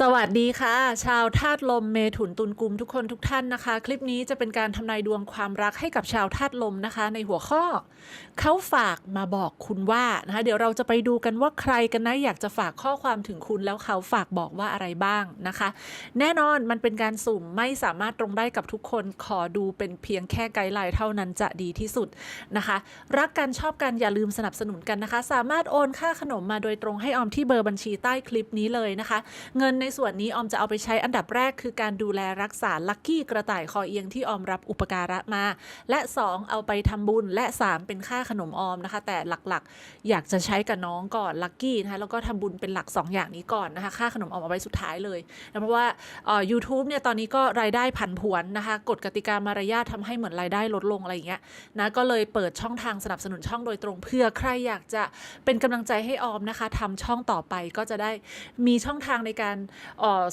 สวัสดีค่ะ ชาวธาตุลมเมถุนตุลกุมทุกคนทุกท่านนะคะ คลิปนี้จะเป็นการทำนายดวงความรักให้กับชาวธาตุลมนะคะ ในหัวข้อ เขาฝากมาบอกคุณว่านะคะเดี๋ยวเราจะไปดูกันว่าใครกันนะอยากจะฝากข้อความถึงคุณแล้วเขาฝากบอกว่าอะไรบ้างนะคะ แน่นอนมันเป็นการสุ่มไม่สามารถตรงได้กับทุกคนขอดูเป็นเพียงแค่ไกด์ไลน์เท่านั้นจะดีที่สุดนะคะ รักกันชอบกันอย่าลืมสนับสนุนกันนะคะ สามารถโอนค่าขนมมาโดยตรงให้ออมที่เบอร์บัญชีใต้คลิปนี้เลยนะคะ เงินในส่วนนี้ออมจะเอาไปใช้อันดับแรกคือการดูแลรักษาลัคกี้กระต่ายคอเอียงที่ออมรับอุปการะมา และ 2 เอาไปทำบุญและ 3 เป็นค่าขนมออมนะคะ แต่หลักๆ อยากจะใช้กับน้องก่อนลัคกี้นะคะแล้วก็ทำบุญเป็นหลัก 2 อย่างนี้ก่อนนะคะ ค่าขนมออมเอาไว้สุดท้ายเลยนะเพราะว่าเอ่อ YouTube เนี่ยตอนนี้ก็รายได้ผันผวนนะคะกฎกติกามารยาททำให้เหมือนรายได้ลดลงอะไรอย่างเงี้ยนะก็เลยเปิดช่องทางสนับสนุนช่องโดยตรงเพื่อใครอยากจะเป็นกำลังใจให้ออมนะคะทำช่องต่อไปก็จะได้มีช่องทางในการ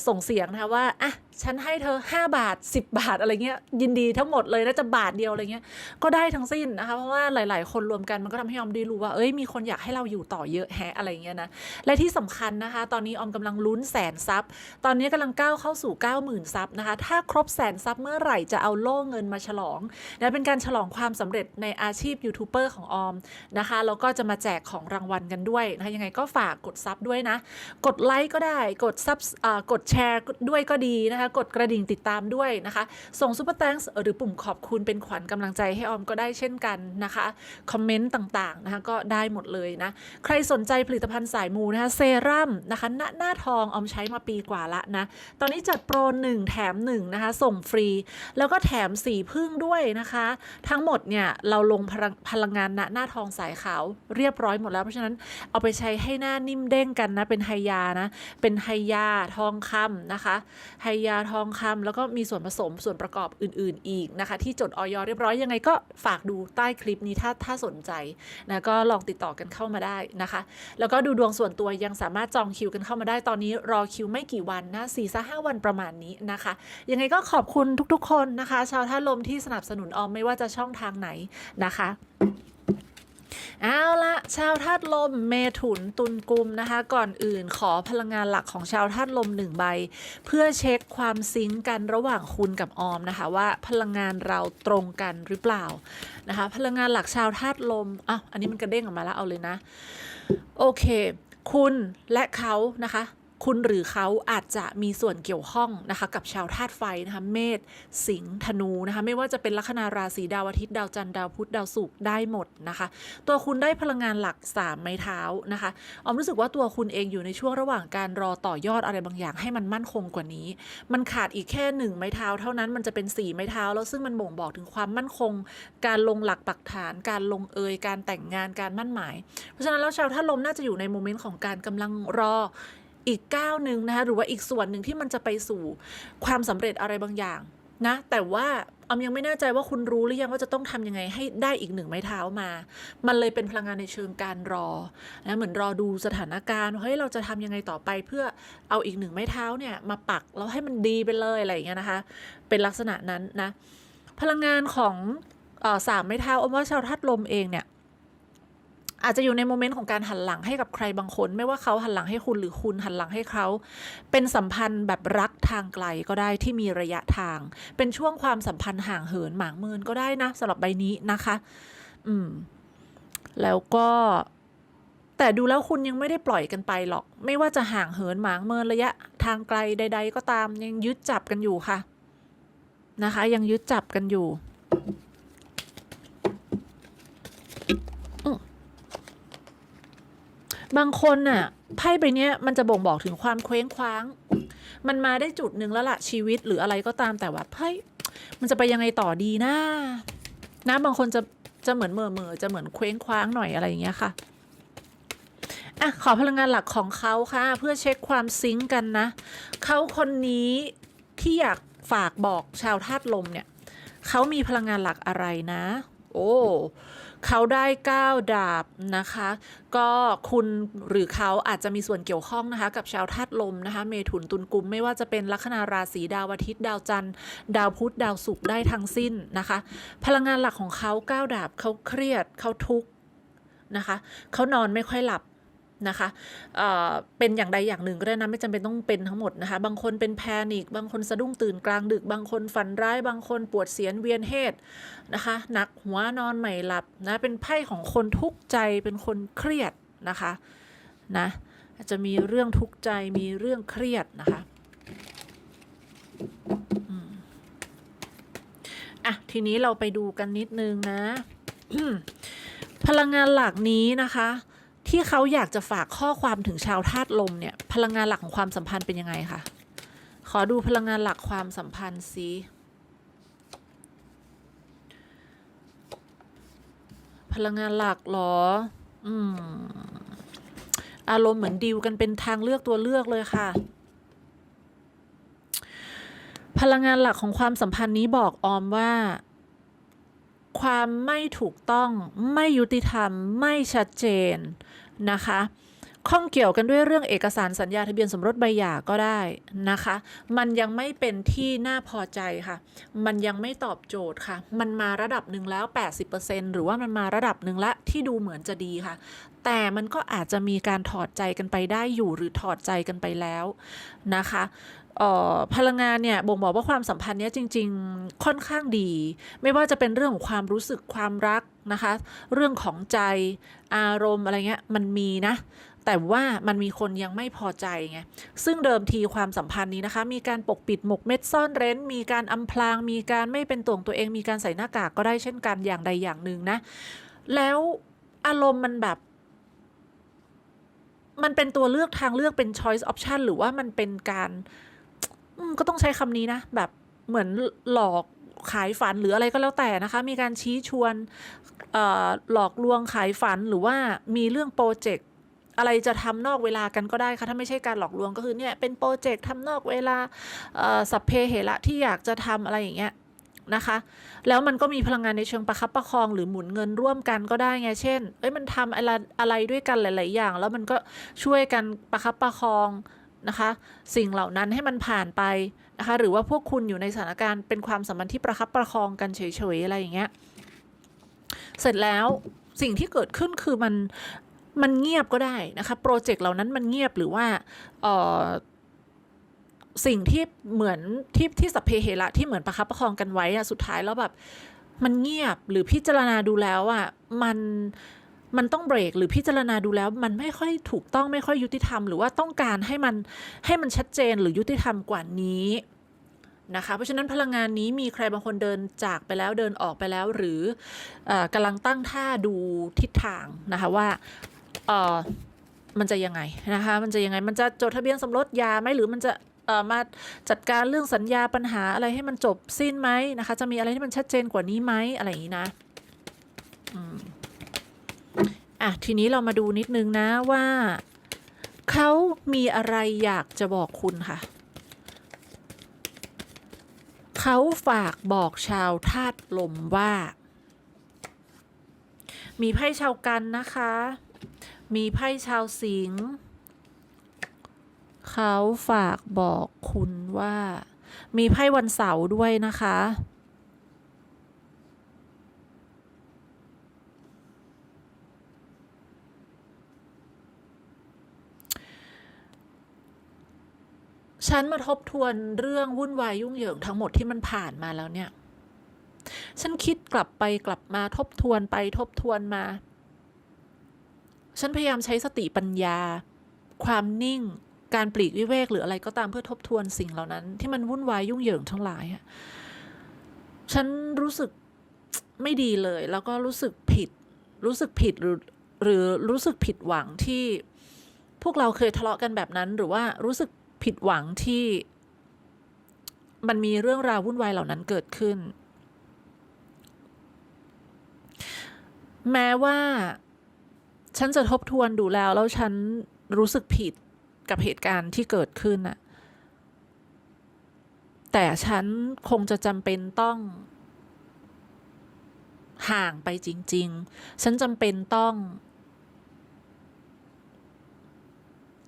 ส่งเสียงนะคะว่าอะฉันให้เธอ 5 บาท 10 บาทอะไรเงี้ยยินดีทั้งหมดเลยนะจะบาทเดียวอะไรเงี้ยก็ได้ทั้งสิ้นนะคะเพราะว่าหลาย ๆ คนรวมกันมันก็ทำให้ออมได้รู้ว่าเอ้ยมีคนอยากให้เราอยู่ต่อเยอะแฮะอะไรเงี้ยนะและที่สำคัญนะคะ ตอนนี้ออมกำลังลุ้นแสนซับตอนนี้กำลังก้าวเข้าสู่ 90,000ซับนะคะถ้าครบแสนซับเมื่อไหร่จะเอาโล่เงินมาฉลองนะเป็นการฉลองความสำเร็จในอาชีพยูทูบเบอร์ของออมนะคะแล้วก็จะมาแจกของรางวัลกันด้วยนะคะยังไงก็ฝากกดซับด้วยนะ กดไลค์ก็ได้กดซับกดแชร์ด้วยก็ดีนะคะ กดกระดิ่งติดตามด้วยนะคะ ส่งซุปเปอร์แตงหรือปุ่มขอบคุณเป็นขวัญกำลังใจให้ออมก็ได้เช่นกันนะคะ คอมเมนต์ต่างๆนะคะก็ได้หมดเลยนะ ใครสนใจผลิตภัณฑ์สายมูนะคะเซรั่มนะคะหน้าหน้าทองออมใช้มาปีกว่าละนะ ตอนนี้จัดโปร 1 แถม 1 นะคะ ส่งฟรี แล้วก็แถมสีพึ่งด้วยนะคะ ทั้งหมดเนี่ยเราลงพลังพลังงานณหน้าทองสายขาวเรียบร้อยหมดแล้วเพราะฉะนั้นเอาไปใช้ให้หน้านิ่มเด้งกันนะเป็นไฮยานะเป็นไฮยาทองคำนะคะไฮยาทองคำแล้วก็มีส่วนผสมส่วนประกอบอื่น ๆ อีกนะคะ ที่จดออยเรียบร้อยยังไงก็ฝากดูใต้คลิปนี้ถ้าถ้าสนใจนะก็ลองติดต่อกันเข้ามาได้นะคะ แล้วก็ดูดวงส่วนตัวยังสามารถจองคิวกันเข้ามาได้ตอนนี้รอคิวไม่กี่วันนะสี่สห้าวันประมาณนี้นะคะ ยังไงก็ขอบคุณทุกๆ คนนะคะ ชาวท่าลมที่สนับสนุนออมไม่ว่าจะช่องทางไหนนะคะ เอาละชาวธาตุลมเมถุนตุลกุมนะคะ ก่อนอื่นขอพลังงานหลักของชาวธาตุลมหนึ่งใบ เพื่อเช็คความซิงก์กันระหว่างคุณกับออมนะคะ ว่าพลังงานเราตรงกันหรือเปล่านะคะ พลังงานหลักชาวธาตุลมอะอันนี้มันกระเด้งออกมาแล้วเอาเลยนะ โอเค คุณและเขานะคะ คุณหรือเขาอาจจะมีส่วนเกี่ยวข้องนะคะกับชาวธาตุไฟนะคะเมษสิงห์ธนูนะคะไม่ว่าจะเป็นลัคนาราศีดาวอาทิตย์ดาวจันทร์ดาวพุธดาวศุกร์ได้หมดนะคะ ตัวคุณได้พลังงานหลัก 3 ไม้เท้านะคะออมรู้สึกว่าตัวคุณเองอยู่ในช่วงระหว่างการรอต่อยอดอะไรบางอย่างให้มันมั่นคงกว่านี้ มันขาดอีกแค่หนึ่งไม้เท้า เท่านั้นมันจะเป็นสี่ไม้เท้า แล้วซึ่งมันบ่งบอกถึงความมั่นคง การลงหลักปักฐาน การลงเอยการแต่งงานการมั่นหมาย เพราะฉะนั้นแล้วชาวธาตุลมน่าจะอยู่ในโมเมนต์ของการกำลังรอ อีกก้าวหนึ่งนะคะหรือว่าอีกส่วนหนึ่งที่มันจะไปสู่ความสำเร็จอะไรบางอย่างนะแต่ว่าออมยังไม่แน่ใจว่าคุณรู้หรือยังว่าจะต้องทำยังไงให้ได้อีกหนึ่งไม้เท้ามา มันเลยเป็นพลังงานในเชิงการรอนะเหมือนรอดูสถานการณ์ว่าเฮ้ยเราจะทำยังไงต่อไปเพื่อเอาอีกหนึ่งไม้เท้าเนี่ยมาปักแล้วให้มันดีไปเลยอะไรอย่างเงี้ยนะคะ เป็นลักษณะนั้นนะพลังงานของอสามไม้เท้าอมว่าชาวธาตุลมเองเนี่ย อาจจะอยู่ในโมเมนต์ของการหันหลังให้กับใครบางคน ไม่ว่าเขาหันหลังให้คุณหรือคุณหันหลังให้เขา เป็นสัมพันธ์แบบรักทางไกลก็ได้ที่มีระยะทาง เป็นช่วงความสัมพันธ์ห่างเหินหมางเมินก็ได้นะสำหรับใบนี้นะคะ อืม แล้วก็แต่ดูแล้วคุณยังไม่ได้ปล่อยกันไปหรอก ไม่ว่าจะห่างเหินหมางเมินระยะทางไกลใด ๆ ก็ตามยังยึดจับกันอยู่ค่ะ นะคะ ยังยึดจับกันอยู่ บางคนน่ะไพ่ใบนี้มันจะบ่งบอกถึงความเคว้งคว้าง มันมาได้จุดหนึ่งแล้วล่ะชีวิตหรืออะไรก็ตามแต่ว่าเฮ้ยมันจะไปยังไงต่อดีนะนะบางคนจะจะเหมือนเมื่อเมื่อจะเหมือนเคว้งคว้างหน่อยอะไรอย่างเงี้ยค่ะอะขอพลังงานหลักของเขาค่ะ เพื่อเช็คความซิงกันนะเขาคนนี้ที่อยากฝากบอกชาวธาตุลมเนี่ยเขามีพลังงานหลักอะไรนะ โอ้ เขาได้ก้าวดาบนะคะ ก็คุณหรือเขาอาจจะมีส่วนเกี่ยวข้องนะคะ กับชาวธาตุลมนะคะ เมถุนตุลกุม ไม่ว่าจะเป็นลัคนาราศีดาวอาทิตย์ดาวจันทร์ ดาวพุธดาวศุกร์ได้ทั้งสิ้นนะคะ พลังงานหลักของเขาก้าวดาบเขาเครียดเขาทุกข์นะคะ เขานอนไม่ค่อยหลับ นะคะเเป็นอย่างใดอย่างหนึ่งก็ได้นะไม่จำเป็นต้องเป็นทั้งหมดนะคะ บางคนเป็นแพนิคบางคนสะดุ้งตื่นกลางดึก บางคนฝันร้าย บางคนปวดเสียนเวียนเหตุนะคะหนักหัวนอนไม่หลับนะเป็นไพ่ของคนทุกข์ใจเป็นคนเครียดนะคะนะอาจจะมีเรื่องทุกข์ใจมีเรื่องเครียดนะคะอะทีนี้เราไปดูกันนิดนึงนะ พลังงานหลักนี้นะคะ ที่เขาอยากจะฝากข้อความถึงชาวธาตุลมเนี่ย พลังงานหลักของความสัมพันธ์เป็นยังไงคะขอดูพลังงานหลักความสัมพันธ์สิพลังงานหลักหรอ อืม อารมณ์เหมือนดีลกันเป็นทางเลือกตัวเลือกเลยค่ะ พลังงานหลักของความสัมพันธ์นี้บอกออมว่า ความไม่ถูกต้อง ไม่ยุติธรรม ไม่ชัดเจน นะคะข้องเกี่ยวกันด้วยเรื่องเอกสารสัญญาทะเบียนสมรสใบหย่าก็ได้นะคะ มันยังไม่เป็นที่น่าพอใจค่ะ มันยังไม่ตอบโจทย์ค่ะ มันมาระดับหนึ่งแล้ว 80%หรือว่ามันมาระดับหนึ่งละที่ดูเหมือนจะดีค่ะ แต่มันก็อาจจะมีการถอดใจกันไปได้อยู่หรือถอดใจกันไปแล้วนะคะ พลังงานเนี่ยบ่งบอกว่าความสัมพันธ์เนี้ยจริง ๆค่อนข้างดี ไม่ว่าจะเป็นเรื่องของความรู้สึกความรักนะคะ เรื่องของใจอารมณ์อะไรเงี้ยมันมีนะแต่ว่ามันมีคนยังไม่พอใจไง ซึ่งเดิมทีความสัมพันธ์นี้นะคะ มีการปกปิดหมกเม็ดซ่อนเร้น มีการอำพราง มีการไม่เป็นตัวของตัวเอง มีการใส่หน้ากากก็ได้เช่นกันอย่างใดอย่างหนึ่งนะ แล้วอารมณ์มันแบบ มันเป็นตัวเลือกทางเลือกเป็น choice option หรือว่ามันเป็นการ ก็ต้องใช้คำนี้นะ แบบเหมือนหลอกขายฝันหรืออะไรก็แล้วแต่นะคะ มีการชี้ชวนหลอกลวงขายฝันหรือว่ามีเรื่องโปรเจกต์อะไรจะทำนอกเวลากันก็ได้ค่ะถ้าไม่ใช่การหลอกลวงก็คือเนี่ยเป็นโปรเจกต์ทำนอกเวลาสัพเพเหระที่อยากจะทำอะไรอย่างเงี้ยนะคะ แล้วมันก็มีพลังงานในเชิงประคับประคองหรือหมุนเงินร่วมกันก็ได้ไงเช่นเอ้ยมันทำอะไรอะไรด้วยกันหลาย ๆ อย่าง แล้วมันก็ช่วยกันประคับประคอง นะคะ สิ่งเหล่านั้นให้มันผ่านไปนะคะ หรือว่าพวกคุณอยู่ในสถานการณ์เป็นความสัมพันธ์ที่ประคับประคองกันเฉยๆอะไรอย่างเงี้ยเสร็จแล้วสิ่งที่เกิดขึ้นคือมันมันเงียบก็ได้นะคะโปรเจกต์เหล่านั้นมันเงียบหรือว่าสิ่งที่เหมือนที่ที่สัพเพเหระที่เหมือนประคับประคองกันไว้อะสุดท้ายแล้วแบบมันเงียบหรือพิจารณาดูแล้วอะมัน มันต้องเบรกหรือพิจารณาดูแล้ว มันไม่ค่อยถูกต้องไม่ค่อยยุติธรรม หรือว่าต้องการให้มันให้มันชัดเจนหรือยุติธรรมกว่านี้นะคะเพราะฉะนั้นพลังงานนี้มีใครบางคนเดินจากไปแล้วเดินออกไปแล้วหรืออกำลังตั้งท่าดูทิศทางนะคะว่ามันจะยังไงนะคะมันจะยังไงมันจะจดทะเบียนสมรสยาไหมหรือมันจะมาจัดการเรื่องสัญญาปัญหาอะไรให้มันจบสิ้นไหมนะคะ จะมีอะไรที่มันชัดเจนกว่านี้ไหมอะไรอย่างนี้นะ อืม อะทีนี้เรามาดูนิดนึงนะว่าเขามีอะไรอยากจะบอกคุณค่ะ เขาฝากบอกชาวธาตุลมว่า มีไพ่ชาวกันนะคะ มีไพ่ชาวสิงห์เขาฝากบอกคุณว่า มีไพ่วันเสาร์ด้วยนะคะ ฉันมาทบทวนเรื่องวุ่นวายยุ่งเหยิงทั้งหมดที่มันผ่านมาแล้วเนี่ย ฉันคิดกลับไปกลับมาทบทวนไปทบทวนมา ฉันพยายามใช้สติปัญญา ความนิ่ง การปลีกวิเวกหรืออะไรก็ตามเพื่อทบทวนสิ่งเหล่านั้น ที่มันวุ่นวายยุ่งเหยิงทั้งหลายฉันรู้สึกไม่ดีเลย แล้วก็รู้สึกผิด รู้สึกผิดหรือหรือรู้สึกผิดหวังที่พวกเราเคยทะเลาะกันแบบนั้น หรือว่ารู้สึก ผิดหวังที่มันมีเรื่องราววุ่นวายเหล่านั้นเกิดขึ้น แม้ว่า ฉันจะทบทวนดูแล้ว แล้วฉันรู้สึกผิดกับเหตุการณ์ที่เกิดขึ้นน่ะ แต่ฉันคงจะจำเป็นต้อง ห่างไปจริง ๆ ฉันจำเป็นต้อง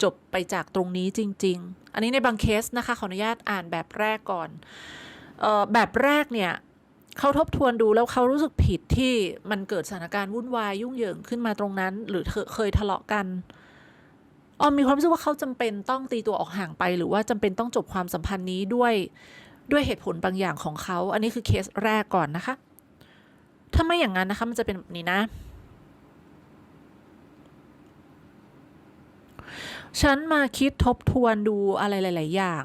จบไปจากตรงนี้จริง ๆ อันนี้ในบางเคสนะคะขออนุญาตอ่านแบบแรกก่อนเออแบบแรกเนี่ยเขาทบทวนดูแล้วเขารู้สึกผิดที่มันเกิดสถานการณ์วุ่นวายยุ่งเหยิงขึ้นมาตรงนั้น หรือเคยทะเลาะกันออมมีความรู้สึกว่าเขาจำเป็นต้องตีตัวออกห่างไป หรือว่าจำเป็นต้องจบความสัมพันธ์นี้ด้วยด้วยเหตุผลบางอย่างของเขา อันนี้คือเคสแรกก่อนนะคะ ถ้าไม่อย่างนั้นนะคะมันจะเป็นแบบนี้นะ ฉันมาคิดทบทวนดูอะไรหลาย ๆ อย่าง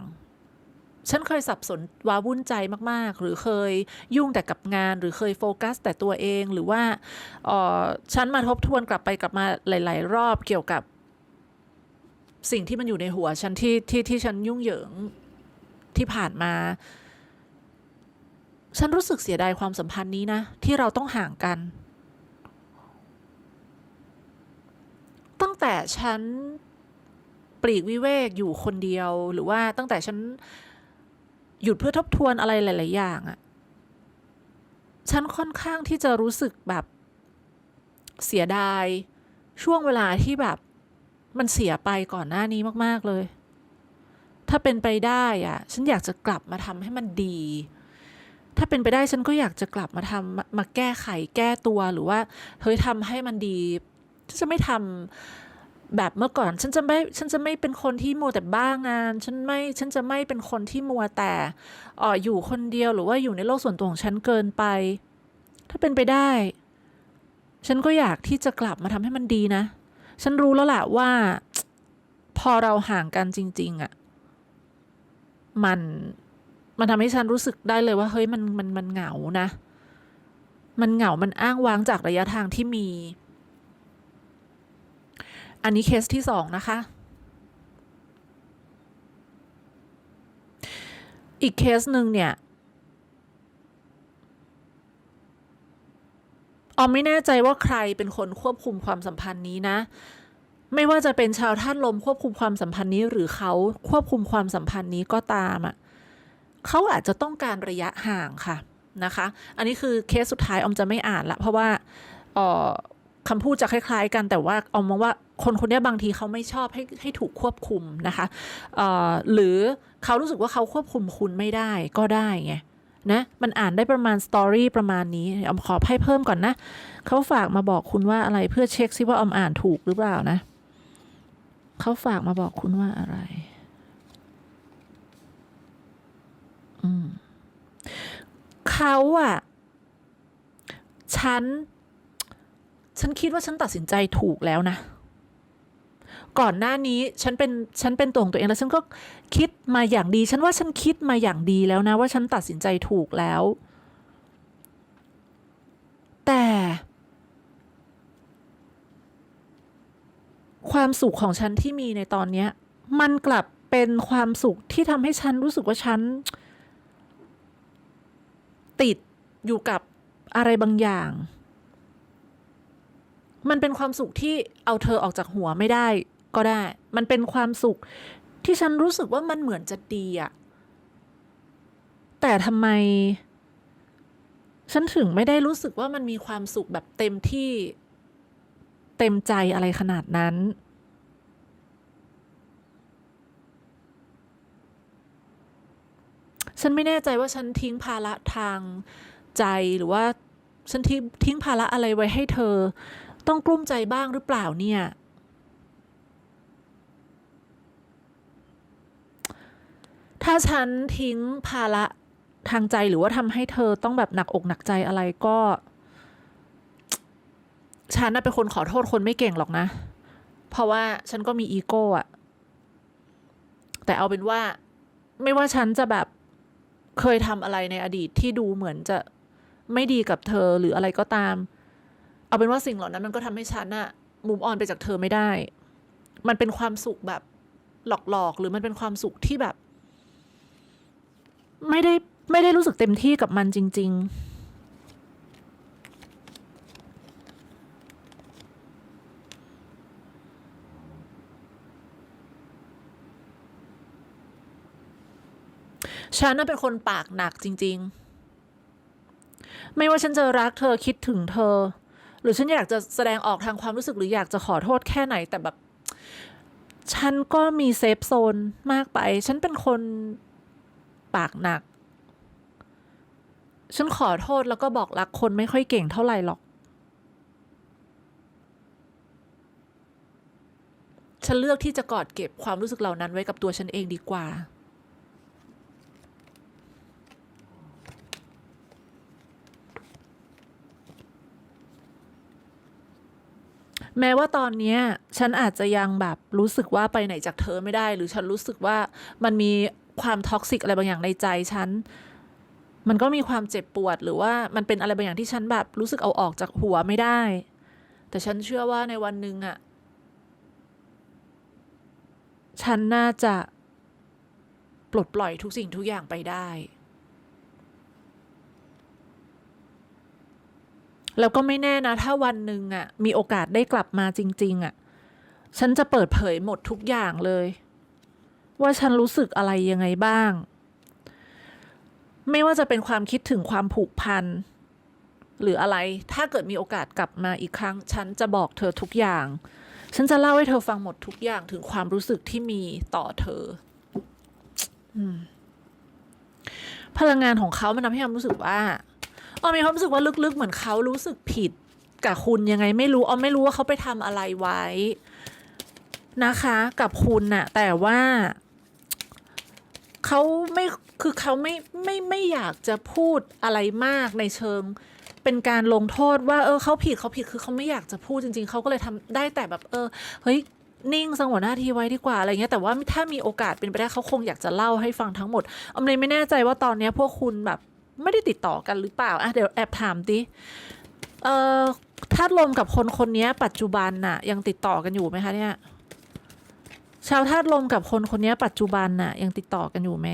ฉันเคยสับสนว้าวุ่นใจมาก ๆ หรือเคยยุ่งแต่กับงาน หรือเคยโฟกัส แต่ตัวเองหรือว่าออฉันมาทบทวนกลับไปกลับมาหลาย ๆ รอบเกี่ยวกับสิ่งที่มันอยู่ในหัวฉันที่ที่ที่ฉันยุ่งเหยิงที่ผ่านมา ฉันรู้สึกเสียดายความสัมพันธ์นี้นะ ที่เราต้องห่างกัน ตั้งแต่ฉัน ปลีกวิเวกอยู่คนเดียว หรือว่าตั้งแต่ฉันหยุดเพื่อทบทวนอะไรหลาย ๆ อย่างอะฉันค่อนข้างที่จะรู้สึกแบบเสียดายช่วงเวลาที่แบบมันเสียไปก่อนหน้านี้มาก ๆ เลย ถ้าเป็นไปได้อะฉันอยากจะกลับมาทำให้มันดี ถ้าเป็นไปได้ฉันก็อยากจะกลับมาทำมามาแก้ไขแก้ตัวหรือว่าเฮ้ยทำให้มันดีฉันจะไม่ทำ แบบเมื่อก่อนฉันจะไม่ฉันจะไม่เป็นคนที่มัวแต่บ้างาน ฉันไม่ฉันจะไม่เป็นคนที่มัวแต่อออยู่คนเดียวหรือว่าอยู่ในโลกส่วนตัวของฉันเกินไป ถ้าเป็นไปได้ ฉันก็อยากที่จะกลับมาทำให้มันดีนะ ฉันรู้แล้วแหละว่า พอเราห่างกันจริง ๆอะ่ะมันมันทำให้ฉันรู้สึกได้เลยว่า เฮ้ยมันมันมันเหงานะ มันเหงามันอ้างว้างจากระยะทางที่มี อันนี้เคสที่สองนะคะ อีกเคสหนึ่งเนี่ยออมไม่แน่ใจว่าใครเป็นคนควบคุมความสัมพันธ์นี้นะ ไม่ว่าจะเป็นชาวท่านลมควบคุมความสัมพันธ์นี้ หรือเขาควบคุมความสัมพันธ์นี้ก็ตามอะ่ะเขาอาจจะต้องการระยะห่างค่ะนะคะ อันนี้คือเคสสุดท้ายออมจะไม่อ่านละเพราะว่าเอ่อ คำพูดจะคล้าย ๆ กันแต่ว่าออมมองว่าคนคนนี้บางทีเขาไม่ชอบให้ให้ถูกควบคุมนะคะหรือเขารู้สึกว่าเขาควบคุมคุณไม่ได้ก็ได้ไงนะมันอ่านได้ประมาณสตอรี่ประมาณนี้ออมขอให้เพิ่มก่อนนะเขาฝากมาบอกคุณว่าอะไรเพื่อเช็คซิว่าออมอ่านถูกหรือเปล่านะเขาฝากมาบอกคุณว่าอะไร อืมเขาอะฉัน ฉันคิดว่าฉันตัดสินใจถูกแล้วนะ ก่อนหน้านี้ฉันเป็นฉันเป็นตัวของตัวเองแล้วฉันก็คิดมาอย่างดี ฉันว่าฉันคิดมาอย่างดีแล้วนะ ว่าฉันตัดสินใจถูกแล้ว แต่ ความสุขของฉันที่มีในตอนเนี้ยมันกลับเป็นความสุขที่ทำให้ฉันรู้สึกว่าฉัน ติดอยู่กับอะไรบางอย่าง มันเป็นความสุขที่เอาเธอออกจากหัวไม่ได้ก็ได้ มันเป็นความสุขที่ฉันรู้สึกว่ามันเหมือนจะดีอะแต่ทำไม ฉันถึงไม่ได้รู้สึกว่ามันมีความสุขแบบเต็มที่เต็มใจอะไรขนาดนั้น ฉันไม่แน่ใจว่าฉันทิ้งภาระทางใจหรือว่าฉันทิ้งทิ้งภาระอะไรไว้ให้เธอ ต้องกลุ้มใจบ้างหรือเปล่าเนี่ย ถ้าฉันทิ้งภาระทางใจหรือว่าทำให้เธอต้องแบบหนักอกหนักใจอะไรก็ ฉันน่ะเป็นคนขอโทษคนไม่เก่งหรอกนะ เพราะว่าฉันก็มีอีโก้อะแต่เอาเป็นว่า ไม่ว่าฉันจะแบบเคยทำอะไรในอดีตที่ดูเหมือนจะไม่ดีกับเธอหรืออะไรก็ตาม เอาเป็นว่าสิ่งเหล่านั้นมันก็ทำให้ฉันอะมุมออนไปจากเธอไม่ได้ มันเป็นความสุขแบบหลอกๆ หรือมันเป็นความสุขที่แบบ ไม่ได้ไม่ได้รู้สึกเต็มที่กับมันจริง ๆฉันน่ะเป็นคนปากหนักจริง ๆ ไม่ว่าฉันจะรักเธอคิดถึงเธอ หรือฉันอยากจะแสดงออกทางความรู้สึกหรืออยากจะขอโทษแค่ไหนแต่แบบ ฉันก็มีเซฟโซนมากไป ฉันเป็นคนปากหนัก ฉันขอโทษแล้วก็บอกรักคนไม่ค่อยเก่งเท่าไหร่หรอก ฉันเลือกที่จะกอดเก็บความรู้สึกเหล่านั้นไว้กับตัวฉันเองดีกว่า แม้ว่าตอนเนี้ยฉันอาจจะยังแบบรู้สึกว่าไปไหนจากเธอไม่ได้ หรือฉันรู้สึกว่ามันมีความท็อกซิกอะไรบางอย่างในใจฉันมันก็มีความเจ็บปวดหรือว่ามันเป็นอะไรบางอย่างที่ฉันแบบรู้สึกเอาออกจากหัวไม่ได้ แต่ฉันเชื่อว่าในวันหนึ่งอะฉันน่าจะปลดปล่อยทุกสิ่งทุกอย่างไปได้ แล้วก็ไม่แน่นะ ถ้าวันหนึ่งอะมีโอกาสได้กลับมาจริง ๆอะฉันจะเปิดเผยหมดทุกอย่างเลย ว่าฉันรู้สึกอะไรยังไงบ้าง ไม่ว่าจะเป็นความคิดถึงความผูกพัน หรืออะไร ถ้าเกิดมีโอกาสกลับมาอีกครั้ง ฉันจะบอกเธอทุกอย่าง ฉันจะเล่าให้เธอฟังหมดทุกอย่างถึงความรู้สึกที่มีต่อเธอพลังงานของเขามันทำให้ออมรู้สึกว่า ออมมีความรู้สึกว่าลึกๆ เหมือนเขารู้สึกผิดกับคุณยังไงไม่รู้ออมไม่รู้ว่าเขาไปทำอะไรไว้ นะคะ กับคุณน่ะ แต่ว่าเขาไม่คือเขาไม่ไม่ไม่อยากจะพูดอะไรมากในเชิง เป็นการลงโทษว่า เออเขาผิดเขาผิดคือเขาไม่อยากจะพูดจริง ๆเขาก็เลยทำได้แต่แบบ เออเฮ้ยนิ่งสงวนหน้าที่ไว้ดีกว่าอะไรเงี้ยแต่ว่าถ้ามีโอกาสเป็นไปได้เขาคงอยากจะเล่าให้ฟังทั้งหมดออมเลยไม่แน่ใจว่าตอนเนี้ยพวกคุณแบบ ไม่ได้ติดต่อกันหรือเปล่าอะเดี๋ยวแอบถามดิเอ่อธาตุลมกับคนคนนี้ปัจจุบันน่ะ ยังติดต่อกันอยู่ไหมคะเนี่ย ชาวธาตุลมกับคนคนนี้ปัจจุบันน่ะ ยังติดต่อกันอยู่ไหม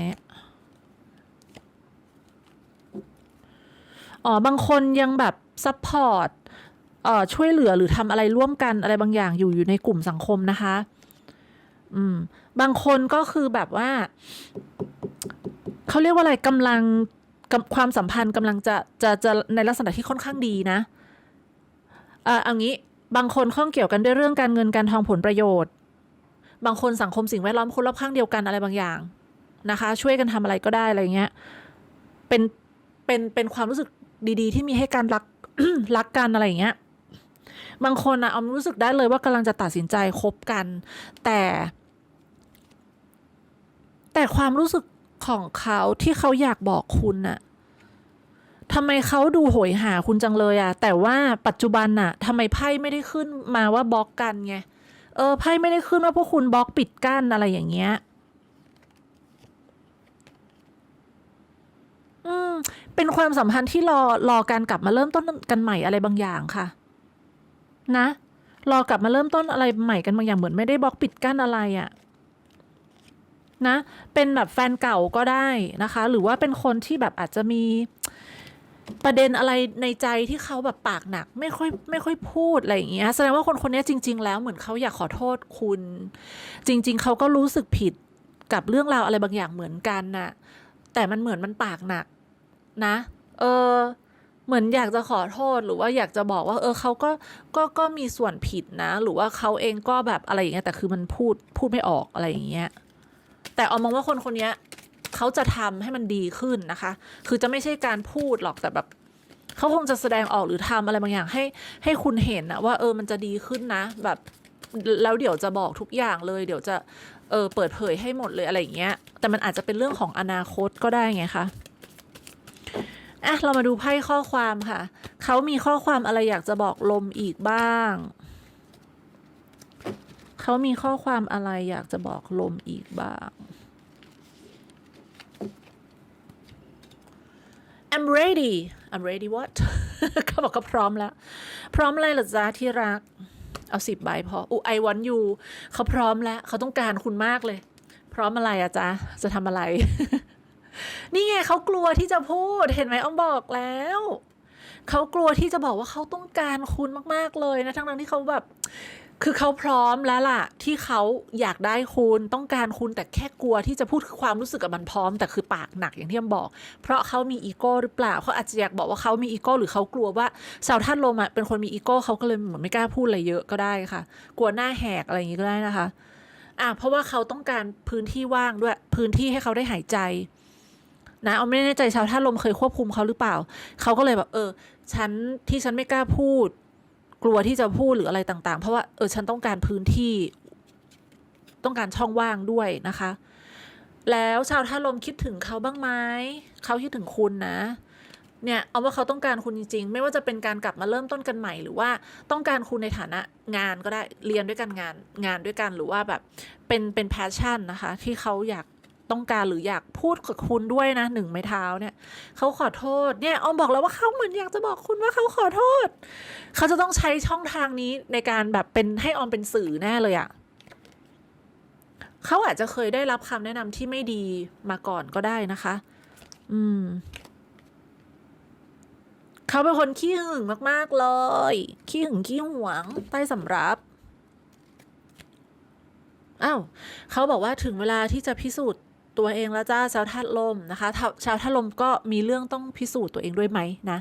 อ๋อบางคนยังแบบซัพพอร์ตเอ่อช่วยเหลือหรือทำอะไรร่วมกันอะไรบางอย่างอยู่อยู่ในกลุ่มสังคมนะคะ อืม บางคนก็คือแบบว่าเขาเรียกว่าอะไรกำลัง ความสัมพันธ์กำลังจะจะจะในลักษณะที่ค่อนข้างดีนะอ่อเอางี้บางคนข้องเกี่ยวกันด้วยเรื่องการเงินการทองผลประโยชน์ บางคนสังคมสิ่งแวดล้อมคนรอบข้างเดียวกันอะไรบางอย่างนะคะ ช่วยกันทำอะไรก็ได้อะไรเงี้ยเป็นเป็นเป็นความรู้สึกดีๆ ที่มีให้การรักรักกันอะไรอย่างเงี้ยบางคนอะเอารู้สึกได้เลยว่ากำลังจะตัดสินใจคบกัน แต่ แต่ความรู้สึก ของเขาที่เขาอยากบอกคุณน่ะทำไมเขาดูโหยหาคุณจังเลยอะแต่ว่าปัจจุบันน่ะทำไมไพ่ไม่ได้ขึ้นมาว่าบล็อกกันไงเออไพ่ไม่ได้ขึ้นว่าพวกคุณบล็อกปิดกั้นอะไรอย่างเงี้ยอืมเป็นความสัมพันธ์ที่รอรอการกลับมาเริ่มต้นกันใหม่อะไรบางอย่างค่ะ นะ รอกลับมาเริ่มต้นอะไรใหม่กันบางอย่างเหมือนไม่ได้บล็อกปิดกั้นอะไรอะ นะ เป็นแบบแฟนเก่าก็ได้นะคะ หรือว่าเป็นคนที่แบบอาจจะมีประเด็นอะไรในใจที่เขาแบบปากหนัก ไม่ค่อยไม่ค่อยพูดอะไรอย่างเงี้ยแสดงว่าคนคนนี้จริง ๆ แล้วเหมือนเขาอยากขอโทษคุณ จริง ๆเขาก็รู้สึกผิดกับเรื่องราวอะไรบางอย่างเหมือนกันน่ะแต่มันเหมือนมันปากหนักนะ เออเหมือนอยากจะขอโทษหรือว่าอยากจะบอกว่า เออเขาก็ก็ก็มีส่วนผิดนะ หรือว่าเขาเองก็แบบอะไรอย่างเงี้ยแต่คือมันพูดพูดไม่ออกอะไรอย่างเงี้ย แต่ออมมองว่าคนคนนี้เขาจะทำให้มันดีขึ้นนะคะ คือจะไม่ใช่การพูดหรอกแต่แบบเขาคงจะแสดงออกหรือทำอะไรบางอย่างให้ให้คุณเห็นนะว่าเออมันจะดีขึ้นนะ แบบแล้วเดี๋ยวจะบอกทุกอย่างเลย เดี๋ยวจะเออเปิดเผยให้หมดเลยอะไรอย่างเงี้ย แต่มันอาจจะเป็นเรื่องของอนาคตก็ได้ไงคะอะเรามาดูไพ่ข้อความค่ะ เขามีข้อความอะไรอยากจะบอกลมอีกบ้าง เขามีข้อความอะไรอยากจะบอกลมอีกบ้าง I'm ready I'm ready what เขาบอกเขาพร้อมแล้ว พร้อมอะไรหรอจ๊ะที่รัก เอาสิบใบพออุไอวันยูเขาพร้อมแล้ว เขาต้องการคุณมากเลย พร้อมอะไรอะจ๊ะ จะทำอะไร นี่ไงเขากลัวที่จะพูด เห็นไหมอ้อมบอกแล้วเขากลัวที่จะบอกว่าเขาต้องการคุณมาก ๆ เลยนะ ทั้งๆที่เขาแบบ คือเขาพร้อมแล้วล่ะ ที่เขาอยากได้คุณต้องการคุณแต่แค่กลัวที่จะพูดความรู้สึกกับมันพร้อม แต่คือปากหนักอย่างที่อ้อมบอก เพราะเขามีอีโก้หรือเปล่าเขาอาจจะอยากบอกว่าเขามีอีโก้หรือเขากลัวว่าสาวท่านลมอะเป็นคนมีอีโก้เขาก็เลยเหมือนไม่กล้าพูดอะไรเยอะก็ได้ค่ะ กลัวหน้าแหกอะไรอย่างงี้ก็ได้นะคะ อะเพราะว่าเขาต้องการพื้นที่ว่างด้วยพื้นที่ให้เขาได้หายใจนะเอาไม่แน่ใจชาวท่าลมเคยควบคุมเขาหรือเปล่า เขาก็เลยแบบเออ ฉันที่ฉันไม่กล้าพูด กลัวที่จะพูดหรืออะไรต่างๆ เพราะว่าเออฉันต้องการพื้นที่ ต้องการช่องว่างด้วยนะคะ แล้วชาวท่าลมคิดถึงเขาบ้างไหมเขาคิดถึงคุณนะเนี่ยเอาว่าเขาต้องการคุณจริงๆ ไม่ว่าจะเป็นการกลับมาเริ่มต้นกันใหม่ หรือว่าต้องการคุณในฐานะงานก็ได้เรียนด้วยกันงานงานด้วยกันหรือว่าแบบเป็นเป็นแพชชั่นนะคะ ที่เขาอยาก ต้องการหรืออยากพูดกับคุณด้วยนะหนึ่งไม้เท้าเนี่ยเขาขอโทษเนี่ยออมบอกแล้วว่าเขาเหมือนอยากจะบอกคุณว่าเขาขอโทษ เขาจะต้องใช้ช่องทางนี้ในการแบบเป็นให้ออมเป็นสื่อแน่เลยอะเขาอาจจะเคยได้รับคำแนะนำที่ไม่ดีมาก่อนก็ได้นะคะ อืมเขาเป็นคนขี้หึงมาก ๆ เลย ขี้หึงขี้หวง ใต้สำรับอ้าวเขาบอกว่าถึงเวลาที่จะพิสูจน์ ตัวเองแล้วจ้าชาวธาตุลมนะคะ ชาวธาตุลมก็มีเรื่องต้องพิสูจน์ตัวเองด้วยไหมนะ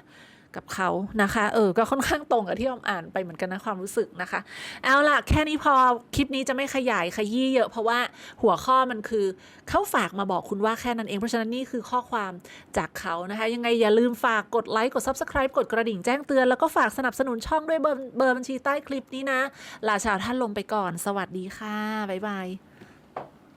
กับเขานะคะ เออ ก็ค่อนข้างตรงกับที่ออมอ่านไปเหมือนกันนะความรู้สึกนะคะ เอาล่ะ แค่นี้พอคลิปนี้จะไม่ขยายขยี้เยอะเพราะว่าหัวข้อมันคือเขาฝากมาบอกคุณว่าแค่นั้นเอง เพราะฉะนั้นนี่คือข้อความจากเขานะคะ ยังไงอย่าลืมฝากกดไลค์กด Subscribe กดกระดิ่งแจ้งเตือน แล้วก็ฝากสนับสนุนช่องด้วยเบอร์เบอร์บัญชีใต้คลิปนี้นะลาชาวท่านลงไปก่อน สวัสดีค่ะบ๊ายบาย